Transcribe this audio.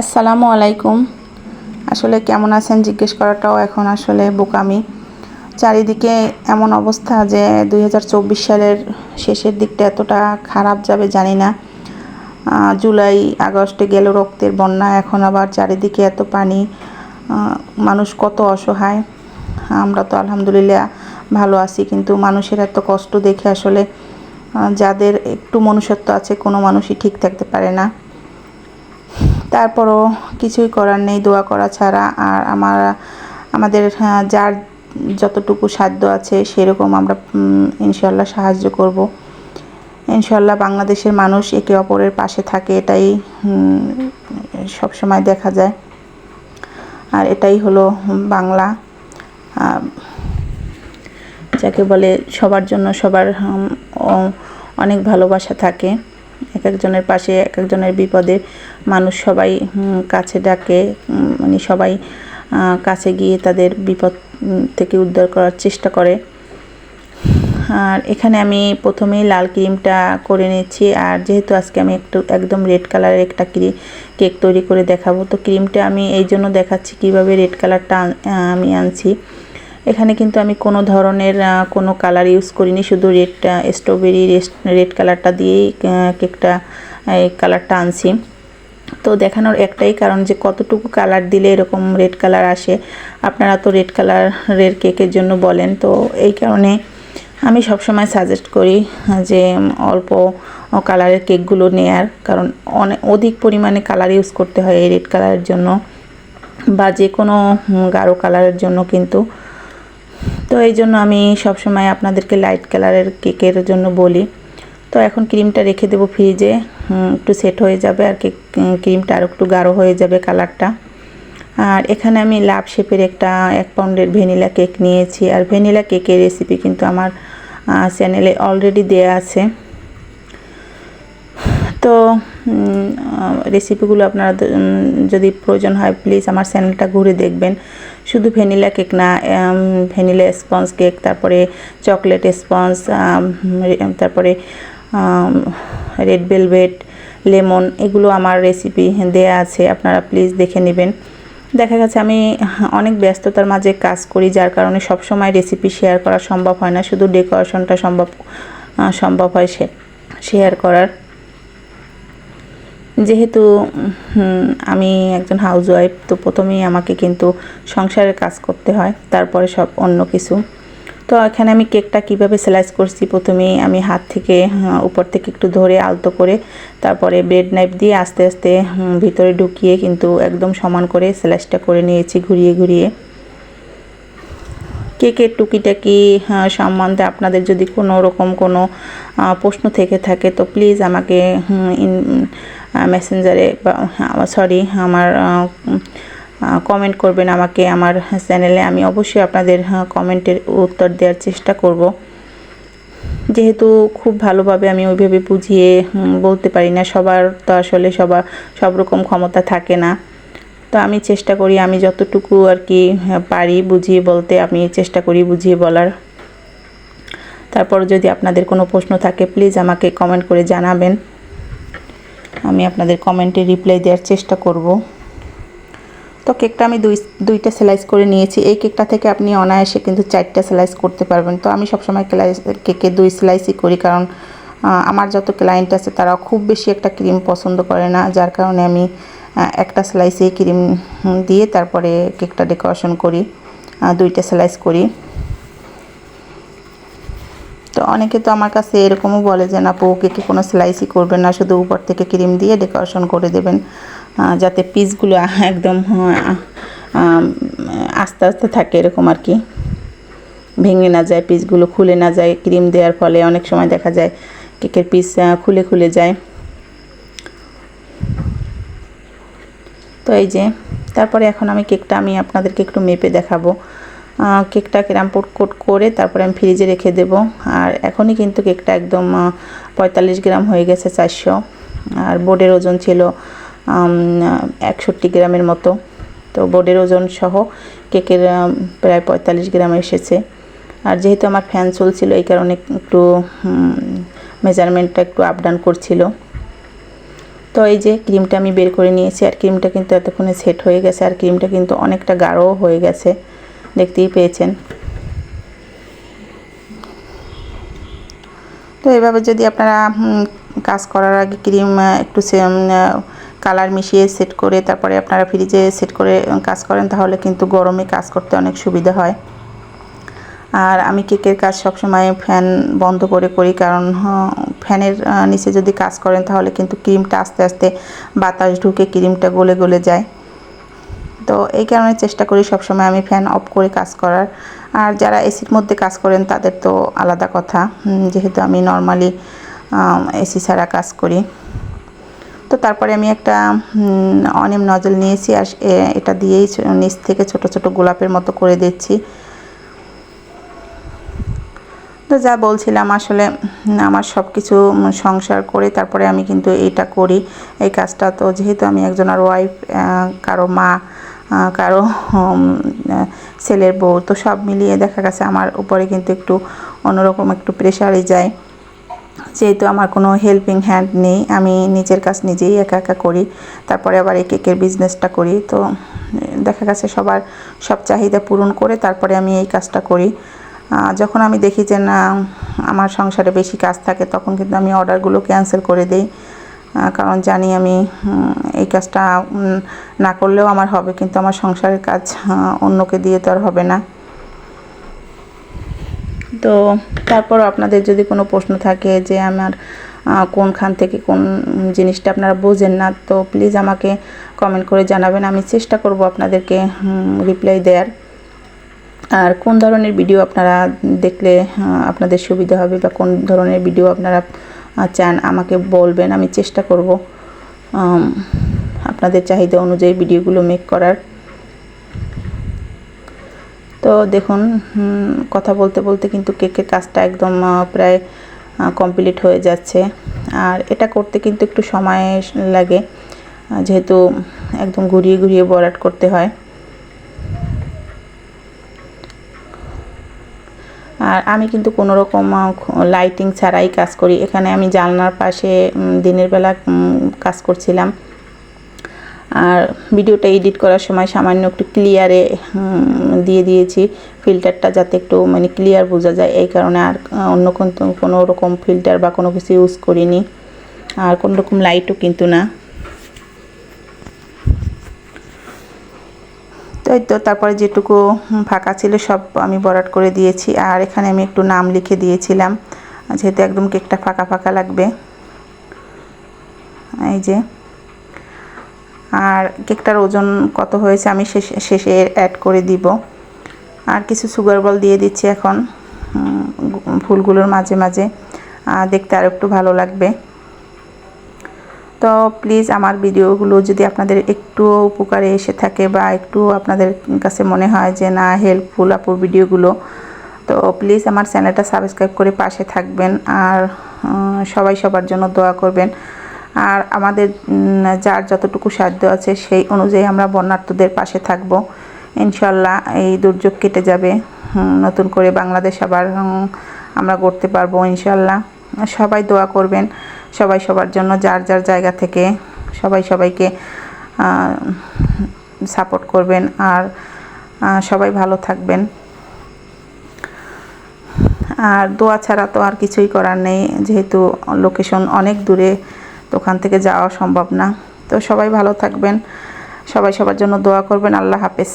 আসসালামু আলাইকুম। আসলে কেমন আছেন? জিজ্ঞেস করাটাও এখন আসলে বোকামি। চারিদিকে এমন অবস্থা যে দু হাজার চব্বিশ সালের শেষের দিকটা এতটা খারাপ যাবে জানি না। জুলাই, আগস্টে গেল রক্তের বন্যা, এখন আবার চারিদিকে এত পানি। মানুষ কত অসহায়। আমরা তো আলহামদুলিল্লাহ ভালো আছি, কিন্তু মানুষের এত কষ্ট দেখে আসলে যাদের একটু মনুষ্যত্ব আছে, কোনো মানুষই ঠিক থাকতে পারে না। তারপরও কিছুই করার নেই দোয়া করা ছাড়া। আর আমার আমাদের হ্যাঁ, যার যতটুকু সাধ্য আছে সেরকম আমরা ইনশাল্লাহ সাহায্য করব। ইনশাল্লাহ বাংলাদেশের মানুষ একে অপরের পাশে থাকে এটাই সব সময় দেখা যায়। আর এটাই হলো বাংলা। যাকে বলে সবার জন্য সবার অনেক ভালোবাসা থাকে। এক একজনের পাশে, এক একজনের বিপদে মানুষ সবাই কাছে ডাকে মানে সবাই কাছে গিয়ে তাদের বিপদ থেকে উদ্ধার করার চেষ্টা করে। আর এখানে আমি প্রথমেই লাল ক্রিমটা করে নিচ্ছি আর যেহেতু আজকে আমি একটু, একদম রেড কালারের একটা ক্রি, কেক তৈরি করে দেখাবো, তো ক্রিমটা আমি এই জন্য দেখাচ্ছি কীভাবে রেড কালারটা আমি আনছি। এখানে কিন্তু আমি কোনো ধরনের কোনো কালার ইউজ করিনি। শুধু রেড স্ট্রবেরি রেড কালারটা দিয়েই কেকটা এই কালারটা আনছি। তো দেখানোর একটাই কারণ যে কতটুকু কালার দিলে এরকম রেড কালার আসে। আপনারা তো রেড কালারের কেকের জন্য বলেন। তো এই কারণে আমি সবসময় সাজেস্ট করি যে অল্প কালারের কেকগুলো নেয়ার। কারণ অনেক অধিক পরিমাণে কালার ইউজ করতে হয় এই রেড কালারের জন্য। বা যে কোনো গাঢ় কালারের জন্য কিন্তু। তো এই জন্য আমি সবসময় আপনাদেরকে লাইট কালারের কেকের জন্য বলি। তো এখন ক্রিমটা রেখে দেবো ফ্রিজে একটু সেট হয়ে যাবে আর কেক ক্রিমটা আর একটু গাঢ় হয়ে যাবে কালারটা আর এখানে আমি লাভ শেপের একটা এক পাউন্ডের ভ্যানিলা কেক নিয়েছি। আর ভ্যানিলা কেকের রেসিপি কিন্তু আমার চ্যানেলে অলরেডি দেয়া আছে। তো রেসিপিগুলো আপনারা যদি প্রয়োজন হয় প্লিজ আমার চ্যানেলটা ঘুরে দেখবেন। শুধু ভ্যানিলা কেক না ভ্যানিলা স্পঞ্জ কেক তারপরে চকলেট স্পঞ্জ তারপরে রেড ভেলভেট লেমন এগুলো আমার রেসিপি দেয়া আছে, আপনারা প্লিজ দেখে নেবেন। দেখা গেছে আমি অনেক ব্যস্ততার মাঝে কাজ করি, যার কারণে সব সময় রেসিপি শেয়ার করা সম্ভব হয় না, শুধু ডেকোরেশনটা সম্ভব সম্ভব হয় সে শেয়ার করার। যেহেতু আমি একজন হাউসওয়াইফ তো প্রথমেই আমাকে কিন্তু সংসারের কাজ করতে হয়, তারপরে সব অন্য কিছু। তো এখানে আমি কেকটা কীভাবে স্লাইস করছি? প্রথমেই আমি হাত থেকে উপর থেকে একটু ধরে আলতো করে, তারপরে ব্রেড নাইফ দিয়ে আস্তে আস্তে ভিতরে ঢুকিয়ে কিন্তু একদম সমান করে স্লাইসটা করে নিয়েছি ঘুরিয়ে ঘুরিয়ে। কেকের টুকিটাকি আহ, সম্বন্ধে আপনাদের যদি কোনো রকম কোনো প্রশ্ন থেকে থাকে তো প্লিজ আমাকে মেসেঞ্জারে বা সরি আমার কমেন্ট করবেন আমাকে আমার চ্যানেলে আমি অবশ্যই আপনাদের কমেন্টের উত্তর দেওয়ার চেষ্টা করব। যেহেতু খুব ভালোভাবে আমি ওইভাবে বুঝিয়ে বলতে পারি না সবার তো আসলে সবার সব রকম ক্ষমতা থাকে না। তো আমি চেষ্টা করি আমি যতটুকু আর কি হ্যাঁ, পারি বুঝিয়ে বলতে আমি চেষ্টা করি বুঝিয়ে বলার। তারপর যদি আপনাদের কোনো প্রশ্ন থাকে প্লিজ আমাকে কমেন্ট করে জানাবেন। আমি আপনাদের কমেন্টে রিপ্লাই দেওয়ার চেষ্টা করব। তো কেকটা আমি দুই দুইটা স্লাইস করে নিয়েছি। এই কেকটা থেকে আপনি অনায়াসে কিন্তু চারটা স্লাইস করতে পারবেন। তো আমি সবসময় ক্লাইস কেকে দুই স্লাইসই করি কারণ আমার যত ক্লায়েন্ট আছে তারা খুব বেশি একটা ক্রিম পছন্দ করে না যার কারণে আমি একটা স্লাইসে ক্রিম দিয়ে তারপরে কেকটা ডেকোরেশন করি দুইটা স্লাইস করি। তো অনেকে তো আমার কাছে এরকমও বলে যে, না আপু কেকে কোনো স্লাইসই করবেন না, শুধু উপর থেকে ক্রিম দিয়ে ডেকোরেশন করে দেবেন। যাতে পিসগুলো একদম আস্তে আস্তে থাকে এরকম আর কি। ভেঙে না যায় পিসগুলো খুলে না যায় ক্রিম দেওয়ার ফলে অনেক সময় দেখা যায় কেকের পিস খুলে খুলে যায়। তো এই যে, তারপরে এখন আমি কেকটা আমি আপনাদেরকে একটু মেপে দেখাবো। কেকটা কেরাম কোট করে তারপরে আমি ফ্রিজে রেখে দেব। আর এখনই কিন্তু কেকটা একদম পঁয়তাল্লিশ গ্রাম হয়ে গেছে চারশো। আর বোর্ডের ওজন ছিল একষট্টি গ্রামের মতো। তো বোর্ডের ওজন সহ কেকের প্রায় পঁয়তাল্লিশ গ্রাম এসেছে। আর যেহেতু আমার ফ্যান চলছিল এই কারণে একটু মেজারমেন্টটা একটু আপ ডাউন করছিল। তো এই যে ক্রিমটা আমি বের করে নিয়েছি, আর ক্রিমটা কিন্তু এতক্ষণে সেট হয়ে গেছে, আর ক্রিমটা কিন্তু অনেকটা গাঢ়ও হয়ে গেছে। দেখতেই পেয়েছেন। তো এভাবে যদি আপনারা কাজ করার আগে ক্রিম একটু কালার মিশিয়ে সেট করে, তারপরে আপনারা ফ্রিজে সেট করে কাজ করেন, তাহলে কিন্তু গরমে কাজ করতে অনেক সুবিধা হয়। আর আমি কেকের কাজ সবসময় ফ্যান বন্ধ করে করি কারণ ফ্যানের নিচে যদি কাজ করেন তাহলে কিন্তু ক্রিমটা আস্তে আস্তে বাতাস ঢুকে ক্রিমটা গলে গলে যায়। তো এই কারণে চেষ্টা করি সবসময় আমি ফ্যান অফ করে কাজ করার। আর যারা এসির মধ্যে কাজ করেন তাদের তো আলাদা কথা যেহেতু আমি নর্মালি এসি ছাড়া কাজ করি। তো তারপরে আমি একটা অনিম নজল নিয়েছি আর এটা দিয়েই নিচ থেকে ছোট ছোট গোলাপের মতো করে দিচ্ছি। তো যা বলছিলাম, আসলে আমার সব কিছু সংসার করে তারপরে আমি কিন্তু এইটা করি। এই কাজটা তো যেহেতু আমি একজন আর ওয়াইফ কারও মা কারও ছেলের বউ, তো সব মিলিয়ে দেখা গেছে আমার উপরে কিন্তু একটু অন্যরকম একটু প্রেশারে যায়। যেহেতু আমার কোনো হেল্পিং হ্যান্ড নেই, আমি নিজের কাজ নিজেই একা একা করি, তারপরে আবার এই কেকের বিজনেসটা করি। তো দেখা গেছে সবার সব চাহিদা পূরণ করে তারপরে আমি এই কাজটা করি। যখন আমি দেখি যে না, আমার সংসারে বেশি কাজ থাকে, তখন কিন্তু আমি অর্ডারগুলো ক্যান্সেল করে দিই। কারণ জানি আমি এই কাজটা না করলেও আমার হবে, কিন্তু আমার সংসারের কাজ অন্যকে দিয়ে তো আর হবে না। তো তারপর আপনাদের যদি কোনো প্রশ্ন থাকে যে আমার কোনখান থেকে কোন জিনিসটা আপনারা বোঝেন না, তো প্লিজ আমাকে কমেন্ট করে জানাবেন। আমি চেষ্টা করব আপনাদেরকে রিপ্লাই দেওয়ার আর কোন ধরনের ভিডিও আপনারা দেখলে আপনাদের সুবিধা হবে বা কোন ধরনের ভিডিও আপনারা চান আমাকে বলবেন, আমি চেষ্টা করব আপনাদের চাহিদা অনুযায়ী ভিডিওগুলো মেক করার। তো দেখুন কথা বলতে বলতে কিন্তু কেকের কাজটা একদম প্রায় কমপ্লিট হয়ে যাচ্ছে। আর এটা করতে কিন্তু একটু সময় লাগে যেহেতু একদম ঘুরিয়ে ঘুরিয়ে বরাট করতে হয়। আর আমি কিন্তু কোনো রকম লাইটিং ছাড়াই কাজ করি। এখানে আমি জানলার পাশে দিনের বেলা কাজ করছিলাম। আর ভিডিওটা এডিট করার সময় সামান্য একটু ক্লিয়ারে দিয়ে দিয়েছি। ফিল্টারটা যাতে একটু মানে ক্লিয়ার বোঝা যায়। এই কারণে আর অন্য কোনো রকম ফিল্টার বা কোনো কিছু ইউজ করিনি। আর কোনো রকম লাইটও কিন্তু না। তো এই তো তারপরে যেটুকু ফাঁকা ছিল সব আমি বরাট করে দিয়েছি। আর এখানে আমি একটু নাম লিখে দিয়েছিলাম, যেহেতু একদম কেকটা ফাঁকা ফাঁকা লাগবে। এই যে। আর কেকটার ওজন কত হয়েছে আমি শেষে অ্যাড করে দিব। আর কিছু সুগার বল দিয়ে দিচ্ছি এখন ফুলগুলোর মাঝে মাঝে। দেখতে আর একটু ভালো লাগবে। তো প্লিজ আমার ভিডিওগুলো যদি আপনাদের একটু উপকারে এসে থাকে বা একটু আপনাদের কাছে মনে হয় যে না হেল্পফুল আপুর ভিডিওগুলো, তো প্লিজ আমার চ্যানেলটা সাবস্ক্রাইব করে পাশে থাকবেন আর সবাই সবার জন্য দোয়া করবেন। আর আমাদের যার যতটুকু সাধ্য আছে সেই অনুযায়ী আমরা বন্যার্থদের পাশে থাকব। ইনশাল্লাহ এই দুর্যোগ কেটে যাবে। নতুন করে বাংলাদেশ আবার আমরা করতে পারব ইনশাল্লাহ সবাই দোয়া করবেন। সবাই সবার জন্য, যার যার জায়গা থেকে সবাই সবাইকে সাপোর্ট করবেন আর সবাই ভালো থাকবেন। আর দোয়া ছাড়া তো আর কিছুই করার নেই, যেহেতু লোকেশন অনেক দূরে ওখান থেকে যাওয়া সম্ভব না। তো সবাই ভালো থাকবেন, সবাই সবার জন্য দোয়া করবেন, আল্লাহ হাফেজ।